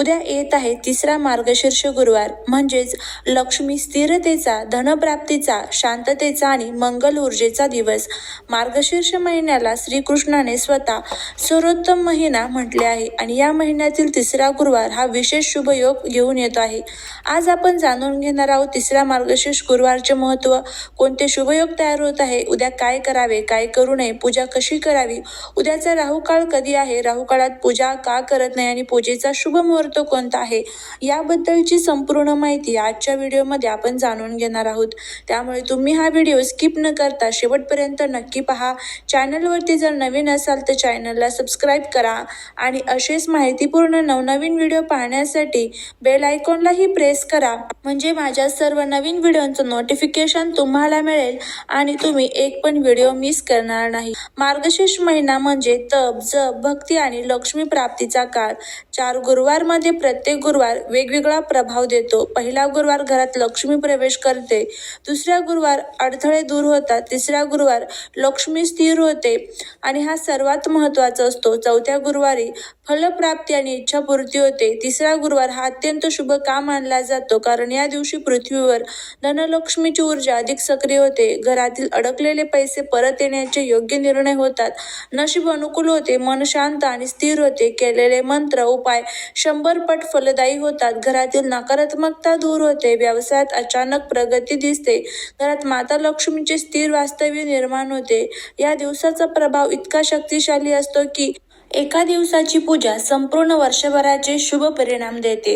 उद्या येत आहे तिसरा मार्गशीर्ष गुरुवार. म्हणजेच लक्ष्मी स्थिरतेचा धनप्राप्तीचा शांततेचा आणि मंगल ऊर्जेचा दिवस. मार्गशीर्ष महिन्याला श्रीकृष्णाने स्वतः सर्वोत्तम महिना म्हटले आहे आणि या महिन्यातील तिसरा गुरुवार हा विशेष शुभ योग घेऊन येतो आहे. आज आपण जाणून घेणार आहोत तिसरा मार्गशीर्ष गुरुवारचे महत्त्व कोणते शुभयोग तयार होत आहे? उद्या काय करावे? काय करू नये? पूजा कशी करावी? उद्याचा राहू काळ कधी आहे? राहू काळात पूजा का करत नाही? आणि पूजेचा शुभ मुहूर्त तो कोणता आहे? याबद्दलची संपूर्ण माहिती आजच्या व्हिडिओमध्ये आपण जाणून घेणार आहोत. त्यामुळे तुम्ही हा व्हिडिओ स्किप न करता शेवटपर्यंत नक्की पहा. चॅनलवरती जर नवीन असाल तर चॅनलला सबस्क्राईब करा आणि असेच माहितीपूर्ण नवनवीन व्हिडिओ पाहण्यासाठी बेल आयकॉनलाही प्रेस करा. म्हणजे माझ्या सर्व नवीन व्हिडिओंचं नोटिफिकेशन तुम्हाला मिळेल आणि तुम्ही एक पण व्हिडिओ मिस करणार नाही. मार्गशीर्ष महिना म्हणजे तप जप भक्ती आणि लक्ष्मी प्राप्तीचा काळ. चार घरामध्ये प्रत्येक गुरुवार वेगवेगळा प्रभाव देतो. पहिला गुरुवार घरात लक्ष्मी प्रवेश करते. दुसऱ्या गुरुवार अडथळे दूर होतात. तिसऱ्या गुरुवार लक्ष्मी स्थिर होते. आणि हा सर्वात महत्त्वाचा असतो. चौथ्या गुरुवारी फलप्राप्ती आणि इच्छापूर्ती होते. तिसरा गुरुवार हा अत्यंत शुभ का मानला जातो? कारण या दिवशी पृथ्वीवर धनलक्ष्मीची ऊर्जा अधिक सक्रिय होते. घरातील अडकलेले पैसे परत येण्याचे योग्य निर्णय होतात. नशीब अनुकूल होते. मन शांत आणि स्थिर होते. केलेले मंत्र उपाय शंभर पट फलदायी होतात. घरातील नकारात्मकता दूर होते. व्यवसायात अचानक प्रगती दिसते. घरात माता लक्ष्मीचे स्थिर वास्तव्य निर्माण होते. या दिवसाचा प्रभाव इतका शक्तिशाली असतो की एका दिवसाची पूजा संपूर्ण वर्षभराचे शुभ परिणाम देते.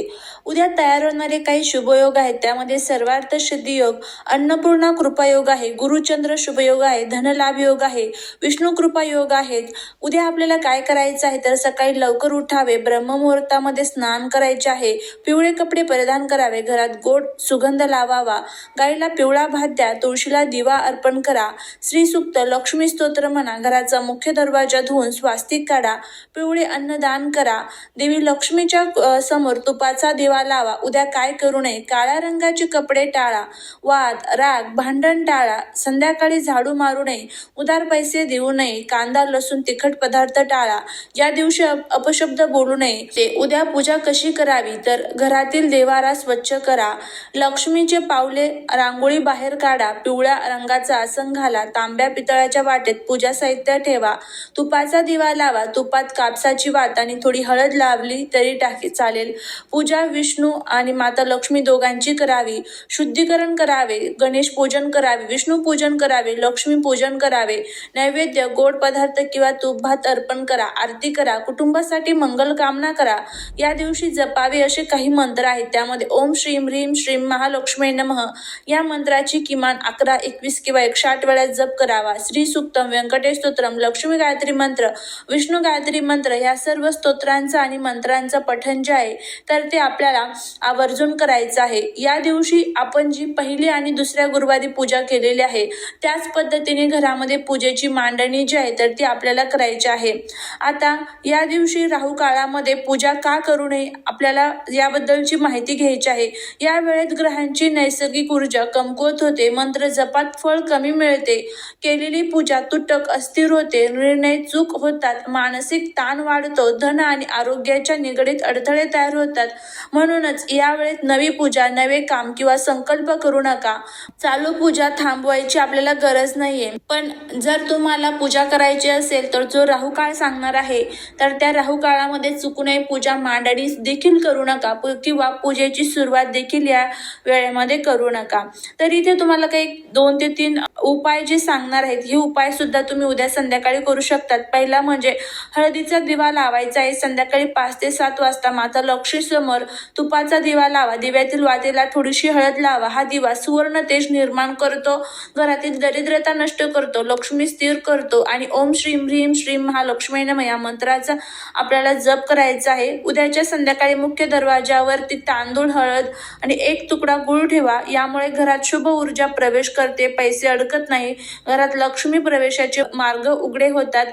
उद्या तयार होणारे काही शुभयोग आहेत त्यामध्ये सर्वार्थ सिद्धी योग अन्नपूर्णा कृपा योग आहे गुरुचंद्र शुभ योग आहे धनलाभ योग आहे विष्णू कृपा योग आहेत. उद्या आपल्याला काय करायचं आहे तर सकाळी लवकर उठावे ब्रह्ममुहूर्तामध्ये स्नान करायचे आहे पिवळे कपडे परिधान करावे घरात गोड सुगंध लावावा गाईला पिवळा भात द्या तुळशीला दिवा अर्पण करा श्री सुक्त लक्ष्मी स्तोत्र म्हणा घराचा मुख्य दरवाजा धुवून स्वास्तिक काढा पिवळे अन्नदान करा. देवी लक्ष्मीच्या समोर तुपाचा दिवा लावा. उद्या काय करू नये? काळ्या रंगाचे कपडे टाळा. वाद राग भांडण टाळा. संध्याकाळी झाडू मारू नये. उदार पैसे देऊ नये. कांदा लसूण तिखट पदार्थ टाळा. या दिवशी अपशब्द बोलू नये. ते उद्या पूजा कशी करावी? तर घरातील देवारा स्वच्छ करा. लक्ष्मीचे पावले रांगोळी बाहेर काढा. पिवळ्या रंगाचा आसन घाला तांब्या पितळाच्या वाटेत पूजा साहित्य ठेवा. तुपाचा दिवा लावा. तुपा तुपात कापसाची वात आणि थोडी हळद लावली तरी टाकी चालेल. पूजा विष्णू आणि माता लक्ष्मी दोघांची करावी. शुद्धीकरण करावे गणेश पूजन करावे विष्णू पूजन करावे लक्ष्मी पूजन करावे. नैवेद्य गोड पदार्थ किंवा तूप भात अर्पण करा आरती करा कुटुंबासाठी मंगल कामना करा. या दिवशी जपावे असे काही मंत्र आहेत. त्यामध्ये ओम श्रीम ह्रीम श्रीम महालक्ष्मी नमः. या मंत्राची किमान अकरा एकवीस किंवा एकशे आठ वेळा जप करावा. श्री सुक्तम व्यंकटेश स्तोत्रम लक्ष्मी गायत्री मंत्र विष्णू गायत्री मंत्र या सर्व स्तोत्रांचं आणि मंत्रांचं पठण जे आहे तर ते आपल्याला आवर्जून करायचं आहे. या दिवशी आपण जी पहिली आणि दुसऱ्या गुरुवारी पूजा केलेली आहे त्याच पद्धतीने घरामध्ये पूजेची मांडणी जी आहे तर ती आपल्याला करायची आहे. आता या दिवशी राहू काळामध्ये पूजा का करू नये आपल्याला याबद्दलची माहिती घ्यायची आहे. या वेळेत ग्रहांची नैसर्गिक ऊर्जा कमकुवत होते मंत्र जपात फळ कमी मिळते केलेली पूजा तुटक अस्थिर होते निर्णय चूक होतात मानसिक ताण वाढतो धन आणि आरोग्याच्या निगडीत अडथळे तयार होतात. म्हणूनच यावेळेत नवी पूजा नवे काम किंवा संकल्प करू नका. चालू पूजा थांबवायची आपल्याला गरज नाहीये. पण जर तुम्हाला पूजा करायची असेल तर जो राहू काळ सांगणार आहे तर त्या राहू काळामध्ये चुकूनही पूजा मांडणी देखील करू नका. किंवा पूजेची सुरुवात देखील या वेळेमध्ये करू नका. तर इथे तुम्हाला काही दोन ते तीन उपाय जे सांगणार आहेत हे उपाय सुद्धा तुम्ही उद्या संध्याकाळी करू शकतात. पहिला म्हणजे हळदीचा दिवा लावायचा आहे. संध्याकाळी पाच ते सात वाजता माता लक्ष्मी समोर तुपाचा दिवा लावा. दिव्यातील वातीला थोडीशी हळद लावा. हा दिवा सुवर्ण तेज निर्माण करतो. घरातील दरिद्रता नष्ट करतो. लक्ष्मी स्थिर करतो. आणि ओम श्रीम ह्रीम श्रीम महालक्ष्मीनम या मंत्राचा आपल्याला जप करायचा आहे. उद्याच्या संध्याकाळी मुख्य दरवाजावरती तांदूळ हळद आणि एक तुकडा गुळ ठेवा. यामुळे घरात शुभ ऊर्जा प्रवेश करते. पैसे अडक हरकत नाही. घरात लक्ष्मी प्रवेशाचे मार्ग उघडे होतात.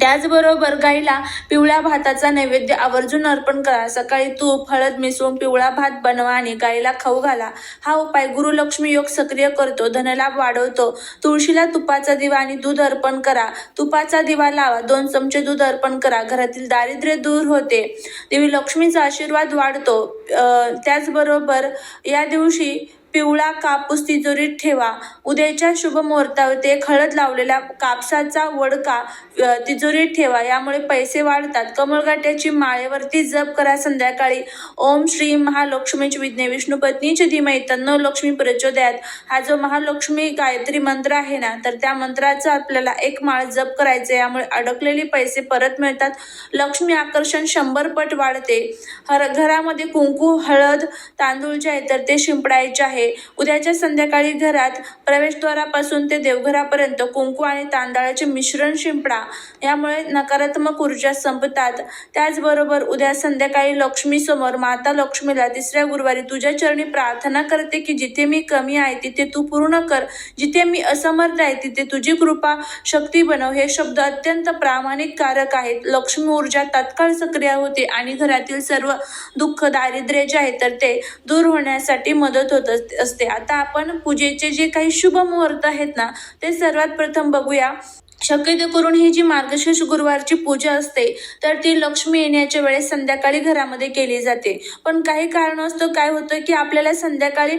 त्याचबरोबर गाईला पिवळ्या भाताचा नैवेद्य आवर्जून अर्पण करा. सकाळी तूप हळद मिसळून पिवळा भात बनवा आणि गाईला खाऊ घाला. हा उपाय गुरुलक्ष्मी योग सक्रिय करतो धनलाभ वाढवतो. तुळशीला तुपाचा दिवा आणि दूध अर्पण करा. तुपाचा दिवा लावा दोन चमचे दूध अर्पण करा. घरातील दारिद्र्य दूर होते. देवी लक्ष्मीचा आशीर्वाद वाढतो. अं, त्याचबरोबर या दिवशी पिवळा कापूस तिजोरीत ठेवा. उद्याच्या शुभ मुहूर्तावर ते हळद लावलेला कापसाचा वडका तिजोरीत ठेवा. यामुळे पैसे वाढतात. कमळगाट्याची माळेवरती जप करा संध्याकाळी. ओम श्री महालक्ष्मीची विज्ञे विष्णू पत्नीची धीमही तन्नो लक्ष्मी प्रचोदयात. हा जो महालक्ष्मी गायत्री मंत्र आहे ना तर त्या मंत्राचा आपल्याला एक माळ जप करायचा यामुळे अडकलेले पैसे परत मिळतात. लक्ष्मी आकर्षण शंभर पट वाढते. हर घरामध्ये कुंकू हळद तांदूळ जे आहे तर ते शिंपडायचे आहे. उद्याच्या संध्याकाळी घरात प्रवेशद्वारापासून ते देवघरापर्यंत कुंकू आणि तांदळाचे मिश्रण शिंपडा यामुळे नकारात्मक ऊर्जा संपतात. त्याचबरोबर उद्या संध्याकाळी लक्ष्मी समोर माता लक्ष्मीला तिसऱ्या गुरुवारी तुझ्या चरणी प्रार्थना करते की जिथे मी कमी आहे तिथे तू पूर्ण कर. जिथे मी असमर्थ आहे तिथे तुझी कृपा शक्ती बनव. हे शब्द अत्यंत प्रामाणिक कारक आहेत. लक्ष्मी ऊर्जा तत्काळ सक्रिय होते आणि घरातील सर्व दुःख दारिद्र्य जे आहे तर ते दूर होण्यासाठी मदत होतं. असते. आता आपण पूजेचे जे काही शुभ मुहूर्त आहेत ना ते सर्वात प्रथम बघूया. शक्यतो करून ही जी मार्गशीर्ष गुरुवारची पूजा असते तर ती लक्ष्मी येण्याच्या वेळेस संध्याकाळी घरामध्ये केली जाते. पण काही कारणास्तव काय होतं की आपल्याला संध्याकाळी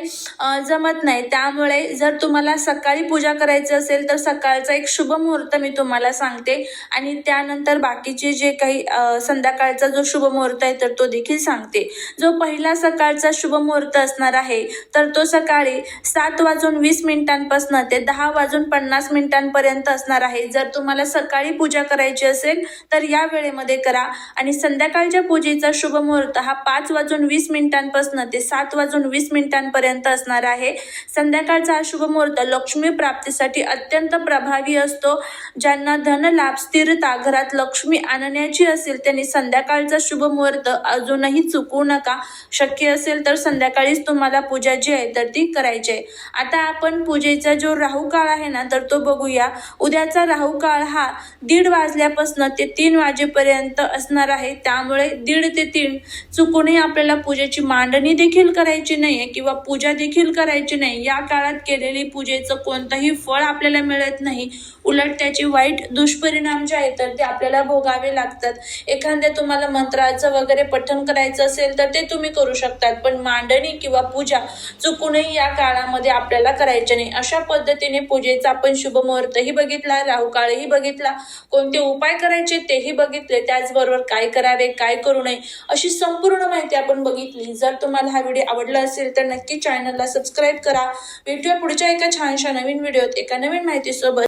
जमत नाही. त्यामुळे जर तुम्हाला सकाळी पूजा करायची असेल तर सकाळचा एक शुभ मुहूर्त मी तुम्हाला सांगते. आणि त्यानंतर बाकीचे जे काही संध्याकाळचा जो शुभ मुहूर्त आहे तर तो देखील सांगते. जो पहिला सकाळचा शुभ मुहूर्त असणार आहे तर तो सकाळी सात वाजून वीस मिनिटांपासून ते दहा वाजून पन्नास मिनिटांपर्यंत असणार आहे. जर तुम्हाला सकाळी पूजा करायची असेल तर या वेळेमध्ये करा. आणि संध्याकाळच्या पूजेचा शुभ मुहूर्त हा पाच वाजून वीस मिनिटांपासून ते सात वाजून वीस मिनिटांपर्यंत असणार आहे. संध्याकाळचा हा शुभ मुहूर्त लक्ष्मी प्राप्तीसाठी अत्यंत प्रभावी असतो. ज्यांना धन लाभ स्थिरता घरात लक्ष्मी आणण्याची असेल त्यांनी संध्याकाळचा शुभ मुहूर्त अजूनही चुकवू नका. शक्य असेल तर संध्याकाळीच तुम्हाला पूजा जी आहे तर ती करायची आहे. आता आपण पूजेचा जो राहू काळ आहे ना तर तो बघूया. उद्याचा राहू काळ हा दीड वाजल्यापासून ते तीन वाजेपर्यंत असणार आहे. त्यामुळे दीड ते तीन चुकूनही आपल्याला पूजेची मांडणी देखील करायची नाही आहे किंवा पूजा देखील करायची नाही. या काळात केलेली पूजेचं कोणतंही फळ आपल्याला मिळत नाही. उलट त्याचे वाईट दुष्परिणाम जे आहेत तर ते आपल्याला भोगावे लागतात. एखाद्या तुम्हाला मंत्राचं वगैरे पठण करायचं असेल तर ते तुम्ही करू शकतात. पण मांडणी किंवा पूजा चुकूनही या काळामध्ये आपल्याला करायची नाही. अशा पद्धतीने पूजेचा आपण शुभ मुहूर्तही बघितला. राहू काळही बघितला. कोणते उपाय करायचे तेही बघितले. त्याचबरोबर काय करावे काय करू नये अशी संपूर्ण माहिती आपण बघितली. जर तुम्हाला हा व्हिडिओ आवडला असेल तर नक्की चॅनलला सबस्क्राईब करा. भेटूया पुढच्या एका छानशा नवीन व्हिडिओत एका नवीन माहितीसोबत.